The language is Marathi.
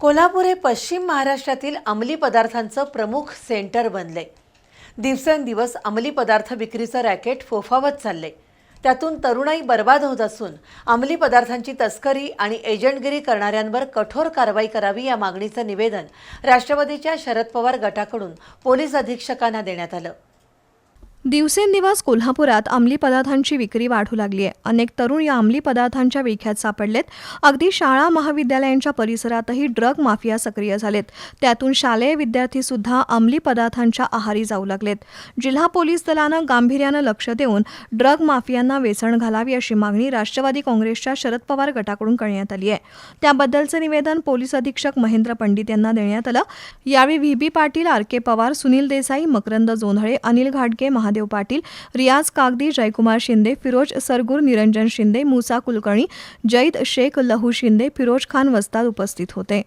कोल्हापूर हे पश्चिम महाराष्ट्रातील अंमली पदार्थांचं प्रमुख सेंटर बनले दिवसेंदिवस अंमली पदार्थ विक्रीचं रॅकेट फोफावत चालले त्यातून तरुणाई बर्बाद होत असून अंमली पदार्थांची तस्करी आणि एजंटगिरी करणाऱ्यांवर कठोर कारवाई करावी या मागणीचं निवेदन राष्ट्रवादीच्या शरद पवार गटाकडून पोलीस अधीक्षकांना देण्यात आलं. दिवसेंदिवस कोल्हापुरात अंमली पदार्थांची विक्री वाढू लागली आहे. अनेक तरुण या अंमली पदार्थांच्या विख्यात सापडलेत. अगदी शाळा महाविद्यालयांच्या परिसरातही ड्रग माफिया सक्रिय झालेत. त्यातून शालेय विद्यार्थी सुद्धा अंमली पदार्थांच्या आहारी जाऊ लागलेत. जिल्हा पोलीस दलानं गांभीर्यानं लक्ष देऊन ड्रग माफियांना वेसण घालावी अशी मागणी राष्ट्रवादी काँग्रेसच्या शरद पवार गटाकडून करण्यात आली आहे. त्याबद्दलचं निवेदन पोलीस अधीक्षक महेंद्र पंडित यांना देण्यात आलं. यावेळी V. B. Patil R. K. Pawar Sunil Desai Makarand Jondhale Anil घाटगे महादेव पाटील रियाज कागदी जयकुमार शिंदे फिरोज सरगुर निरंजन शिंदे मुसा कुलकर्णी जैद शेख लहू शिंदे फिरोज खान वस्ताद उपस्थित होते.